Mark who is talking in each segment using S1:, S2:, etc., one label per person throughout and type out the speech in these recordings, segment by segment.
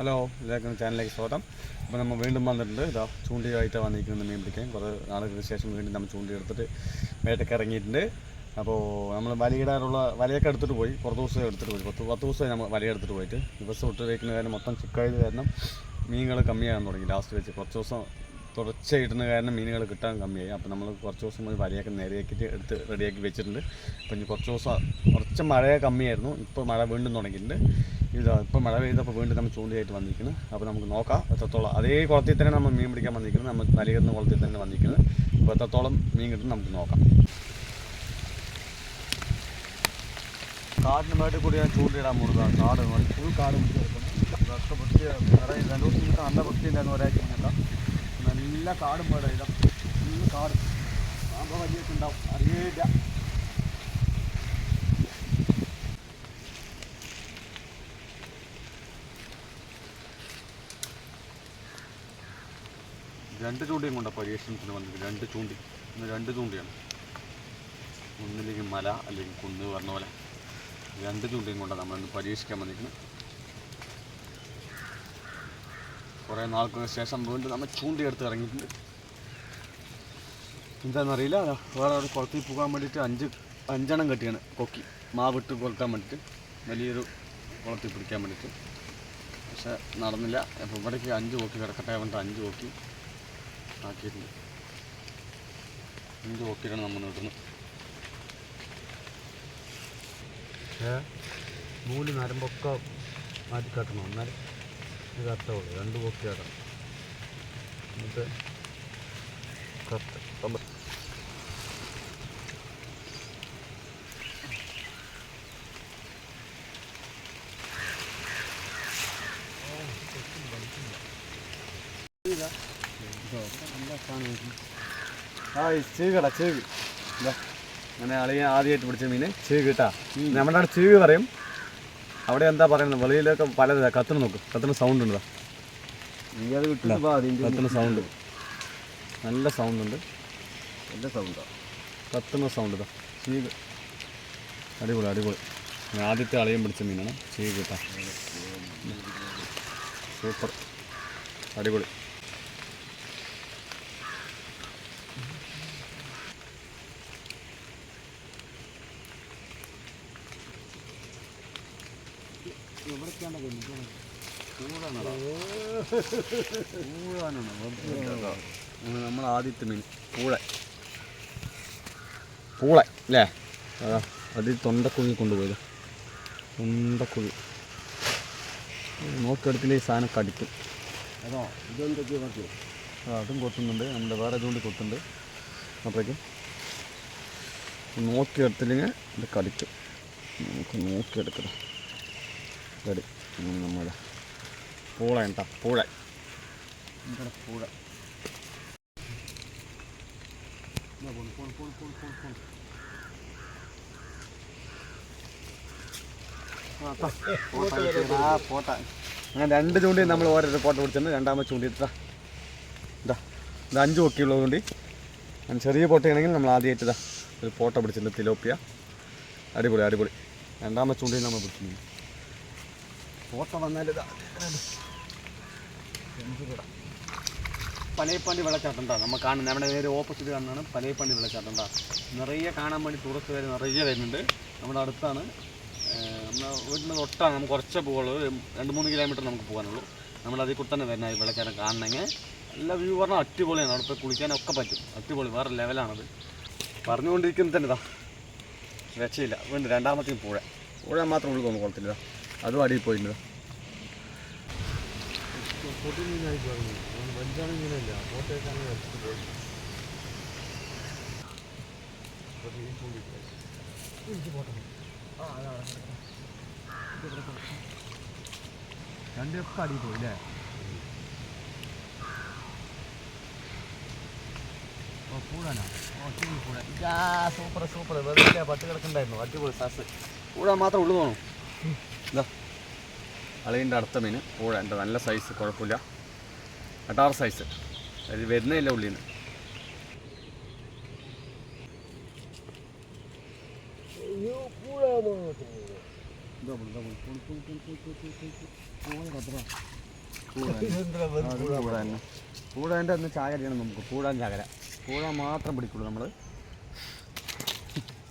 S1: Hello എല്ലാവർക്കും ചാനലിലേക്ക് സ്വാഗതം. അപ്പോൾ നമ്മൾ വീണ്ടും വന്നിട്ടുണ്ട്. ഇതാ ചൂണ്ടിയായിട്ടാണ് വന്നിരിക്കുന്നത് മീൻ പിടിക്കാൻ. കുറേ നാളുകൾക്ക് ശേഷം വീണ്ടും നമ്മൾ ചൂണ്ടി എടുത്തിട്ട് വേട്ടയ്ക്ക് ഇറങ്ങിയിട്ടുണ്ട്. അപ്പോൾ നമ്മൾ വലയിടാനുള്ള വലയൊക്കെ എടുത്തിട്ട് പോയി. കുറച്ച് ദിവസം എടുത്തിട്ട് പോയി. പത്ത് പത്ത് ദിവസമായി നമ്മൾ വല എടുത്തിട്ട് പോയിട്ട്. ദിവസം ഇട്ട് വയ്ക്കുന്ന കാരണം മൊത്തം ചിക്കായത് കാരണം മീനുകൾ കമ്മിയാകാൻ തുടങ്ങി. ലാസ്റ്റ് വെച്ച് കുറച്ച് ദിവസം തുടർച്ചയിടുന്ന കാരണം മീനുകൾ കിട്ടാൻ കമ്മിയായി. അപ്പോൾ നമ്മൾ കുറച്ച് ദിവസം മുതൽ വലയൊക്കെ നേരെയാക്കിയിട്ട് എടുത്ത് റെഡിയാക്കി വെച്ചിട്ടുണ്ട്. അപ്പോൾ ഇനി കുറച്ച് ദിവസം കുറച്ച് മഴ കമ്മിയായിരുന്നു. ഇപ്പോൾ മഴ വീണ്ടും തുടങ്ങിയിട്ടുണ്ട്. ഇതാ ഇപ്പോൾ മഴ പെയ്തപ്പോൾ വീണ്ടും നമ്മൾ ചൂണ്ടയായിട്ട് വന്നിരിക്കുന്നു. അപ്പോൾ നമുക്ക് നോക്കാം എത്രത്തോളം അതേ കുളത്തിൽ തന്നെ നമ്മൾ മീൻ പിടിക്കാൻ വന്നിരിക്കുന്നത് നമ്മൾ നലികരുന്ന കുളത്തിൽ തന്നെ വന്നിരിക്കുന്നത് അപ്പോൾ എത്രത്തോളം മീൻ കിട്ടും നമുക്ക് നോക്കാം. കാടിന് മേട്ടിൽ കൂടി ഞാൻ ചൂണ്ടയിടാൻ പോകുന്നതാണ് കാട് ഫുൾ കാട് പിടിച്ച് കിടക്കുന്നു ഇതൊക്കെ രണ്ട് ദിവസം മുന്നേ നല്ല വൃത്തി ഉണ്ടായിരുന്നു ഒരാഴ്ച മുന്നേക്കാം നല്ല കാടും മേടം ഇതാ. ഫുൾ കാട്. പാമ്പ വലിയൊക്കെ ഉണ്ടാവും. അറിയില്ല രണ്ട് ചൂണ്ടിയും കൊണ്ടാണ് പരീക്ഷണത്തിന് വന്നത് രണ്ട് ചൂണ്ടി. രണ്ട് ചൂണ്ടിയാണ്. ഒന്നില്ലെങ്കിൽ മല അല്ലെങ്കിൽ കുന്ന് പറഞ്ഞ പോലെ രണ്ട് ചൂണ്ടിയും കൊണ്ടാണ് നമ്മളിന്ന് പരീക്ഷിക്കാൻ വന്നിരിക്കുന്നത്. കുറേ നാൾക്ക് ശേഷം വീണ്ടും നമ്മൾ ചൂണ്ടിയെടുത്ത് ഇറങ്ങിയിട്ടുണ്ട്. എന്താണെന്നറിയില്ല വേറെ ഒരു കുളത്തിൽ പോകാൻ വേണ്ടിയിട്ട് അഞ്ച് അഞ്ചെണ്ണം കെട്ടിയാണ് കൊക്കി. മാവിട്ട് കൊളുത്താൻ വേണ്ടിയിട്ട് വലിയൊരു കുളത്തിൽ പിടിക്കാൻ വേണ്ടിയിട്ട്. പക്ഷേ നടന്നില്ല. അപ്പോൾ ഇവിടേക്ക് അഞ്ച് കൊക്കി കിടക്കട്ടെ പറഞ്ഞിട്ട് അഞ്ച് കൊക്കി. ആക്കിയിട്ടുണ്ട്. എന്ത് ഓക്കെയാണ് നമ്മൾ കിട്ടുന്നത് നൂൽ നരമ്പൊക്കെ മാറ്റിക്കാട്ടണം കെട്ടണം. എന്നാൽ ഇത് കറക്റ്റാവുള്ളൂ രണ്ട് ഓക്കെ കെട്ടണം എന്നിട്ട് കട്ട് ചീകട ചീക് അങ്ങനെ അളിയൻ ആദ്യമായിട്ട് പിടിച്ച മീന്. ചീക് കേട്ടാ. നമ്മുടെ അവിടെ ചീക് പറയും. അവിടെ എന്താ പറയുന്നത് വെളിയിലൊക്കെ പല കത്തിന് നോക്കും. കത്തിന് സൗണ്ട് ഉണ്ട് കത്തിന് സൗണ്ട് നല്ല സൗണ്ട് ഉണ്ട്.
S2: നല്ല സൗണ്ടാ
S1: കത്തുന്ന സൗണ്ട് ഇതാ ചീക് അടിപൊളി അടിപൊളി. ആദ്യത്തെ അളിയും പിടിച്ച മീനാണ്. ചീക് കേട്ടാ. സൂപ്പർ. അടിപൊളി. നമ്മൾ ആദ്യത്തെ മീൻ പൂള. പൂള. അല്ലേ അതാ തൊണ്ടക്കുഴി കൊണ്ടുപോയത് തൊണ്ടക്കുഴി നോക്കിയെടുത്തില്ല ഈ സാധനം കടിക്കും
S2: അതോ ഇതെന്തൊക്കെയാ
S1: അതും കൊത്തുന്നുണ്ട്. നമ്മുടെ വേറെ ഇതുകൊണ്ട് കൊത്തുന്നുണ്ട്. അപ്പോഴേക്കും നോക്കിയെടുത്തില്ലെങ്കിൽ ഇത് കടിക്കും. നമുക്ക് നോക്കിയെടുക്കണം. കടി നമ്മുടെ പൂള കേട്ടോ പൂള. പൂള. രണ്ട് ചൂണ്ടി നമ്മൾ ഓരോ പോട്ട പിടിച്ചിട്ടുണ്ട്. രണ്ടാമത് ചൂണ്ടി ഇതാ. ഇതാ അഞ്ച് കൊക്കിയുള്ളതുകൊണ്ട് ഞാൻ ചെറിയ പോട്ടയാണെങ്കിൽ നമ്മൾ ആദ്യമായിട്ട് ഇതാ ഒരു പോട്ട പിടിച്ചിട്ടുണ്ട് തിലോപ്പിയ. അടിപൊളി അടിപൊളി. രണ്ടാമത്തെ ചൂണ്ടിയിൽ നമ്മൾ പിടിച്ചിട്ടുണ്ട്. ഫോട്ടോ വന്നാൽ പലയപ്പണ്ടി വെള്ളച്ചാട്ടം ഉണ്ടാ? നമ്മൾ കാണുന്നത് നമ്മുടെ നേരെ ഓപ്പോസിറ്റ് കാണുന്നതാണ് പലയപ്പാണ്ടി വെള്ളച്ചാട്ടം ഉണ്ടാ? നിറയെ കാണാൻ വേണ്ടി ടൂറിസ്റ്റ് വരെ നിറയെ വരുന്നുണ്ട്. നമ്മുടെ അടുത്താണ്. നമ്മുടെ വീട്ടിൽ തൊട്ടാണ് നമുക്ക് കുറച്ചേ പോകുള്ളൂ രണ്ട് മൂന്ന് കിലോമീറ്റർ നമുക്ക് പോകാനുള്ളൂ. നമ്മൾ അതിൽ കൂടെ തന്നെ വരുന്ന ഈ വെള്ളച്ചാട്ടം കാണണമെങ്കിൽ നല്ല വ്യൂ പറഞ്ഞാൽ അടിപൊളിയാണ്. അവിടെ പോയി കുളിക്കാനൊക്കെ പറ്റും. അടിപൊളി. വേറെ ലെവലാണത് പറഞ്ഞുകൊണ്ടിരിക്കുന്നത് തന്നെ ഇതാ. രക്ഷയില്ല. വീണ്ടും രണ്ടാമത്തെയും പുഴ. പുഴ മാത്രമേ ഉള്ളൂ തോന്നുന്നു കുളത്തില്ല അതും അടിയിൽ പോയിട്ടുണ്ട്
S2: പൊടി മീനായി പറഞ്ഞു വലുതാണ് മീനല്ല പോട്ടേക്കാണ് വലിച്ചിട്ട് പോയി
S1: രണ്ടൊക്കെ അടിയിൽ പോയി അല്ലേ ഓ പൂടാനാ ഓ ചൂട് പൂട ഇതാ സൂപ്പർ സൂപ്പർ വെറുതെ പട്ട് കിടക്കണ്ടായിരുന്നു. അടിപൊളി സസ്. കൂടാൻ മാത്രമേ ഉള്ളൂ തോന്നും ഇതാ. അളിയന്റെ അടുത്ത മീൻ. പൂഴ. എന്റെ നല്ല സൈസ് കുഴപ്പമില്ല. അട്ടാറ് സൈസ് അത് വരുന്നില്ല ഉള്ളിന് ഉള്ളിൽ നിന്ന് പൂടാന്റെ ഒന്ന് ചായ അടിയണം നമുക്ക്. പൂഴാൻ ചാകര പൂഴ മാത്രം പിടിക്കുള്ളൂ നമ്മൾ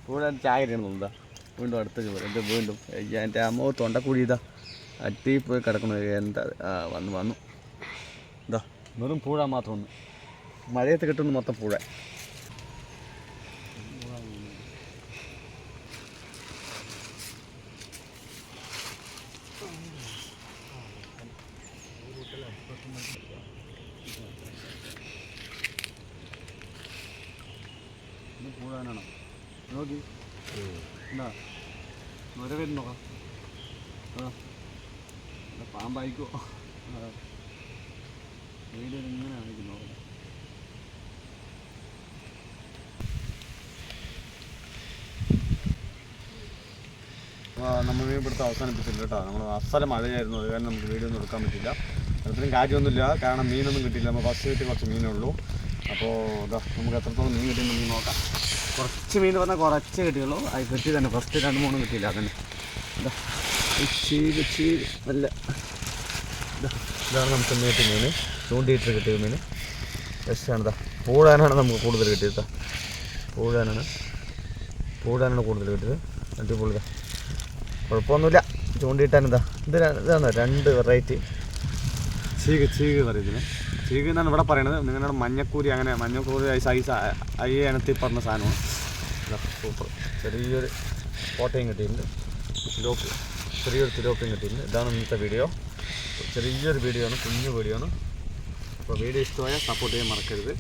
S1: കൂടാൻ ചായ അടിയണം തോന്നുക വീണ്ടും അടുത്ത ചോറ് എന്റെ വീണ്ടും അയ്യാ എന്റെ അമ്മ തൊണ്ട ഇതാ അട്ടി പോയി കിടക്കണു. എന്താ ആ വന്നു വന്നു. ഇതാ വെറും പൂഴ മാത്രം ഒന്ന് മഴയത്ത് കിട്ടുന്നു മൊത്തം പൂഴ. പൂഴാനാണോ നോക്കി. എന്താ? വരെ വരും നോക്കാം അതാ ഇത് പാമ്പായിക്കോ വീട് വീഡിയോ ഇങ്ങനെ കാണിക്കുന്നു നോക്കാം നമ്മൾ ഇവിടുത്തെ അവസാനിപ്പിച്ചില്ല കേട്ടോ. നമ്മൾ അസല മഴയായിരുന്നു. അത് കാരണം നമുക്ക് വീഡിയോ എടുക്കാൻ പറ്റില്ല അത്രയും കാര്യമൊന്നുമില്ല. കാരണം മീനൊന്നും കിട്ടിയില്ല. നമ്മൾ ഫസ്റ്റ് കിട്ടി കുറച്ച് മീനേ ഉള്ളൂ. അപ്പോൾ ഇതാ നമുക്ക് എത്രത്തോളം മീൻ കിട്ടിയെന്ന് നോക്കാം. കുറച്ച് മീൻ പറഞ്ഞാൽ കുറച്ച് കിട്ടിയുള്ളൂ. അത് കിട്ടി തന്നെ. ഫസ്റ്റ് രണ്ട് മൂന്നും കിട്ടിയില്ല അതന്നെ. നല്ല ഇതാ. ഇതാണ് നമുക്ക് മീറ്റ് മീൻ. ചൂണ്ടിയിട്ട് കിട്ടിയ മീൻ. ഫ്രഷാണ് ഇതാ പൂടാനാണ് നമുക്ക് കൂടുതൽ കിട്ടിയത്. ഇതാ പൂടാനാണ് പൂടാനാണ് കൂടുതൽ കിട്ടിയത്. അടിപൊളിതാ കുഴപ്പമൊന്നുമില്ല. ചൂണ്ടിയിട്ടാൻ ഇതാ. ഇത് ഇതാണ്? രണ്ട് വെറൈറ്റി ചീക ചീക പറയുന്നതിന് ചീക് ഇവിടെ പറയുന്നത് നിങ്ങളുടെ മഞ്ഞക്കൂരി അങ്ങനെ മഞ്ഞക്കൂരി സൈസ് ഐ ഇനത്തിൽ പറഞ്ഞ സാധനമാണ്. സൂപ്പർ ചെറിയൊരു കോട്ടയും കിട്ടിയിട്ടുണ്ട്. തിലോപ്പി ചെറിയൊരു തിലോപ്പിയും കിട്ടിയിട്ടുണ്ട്. ഇതാണ് ഇന്നത്തെ വീഡിയോ ചെറിയൊരു വീഡിയോ ആണ് കുഞ്ഞു വീഡിയോ ആണ്. അപ്പോൾ വീഡിയോ ഇഷ്ടമായ സപ്പോർട്ട് ചെയ്യാൻ മറക്കരുത്.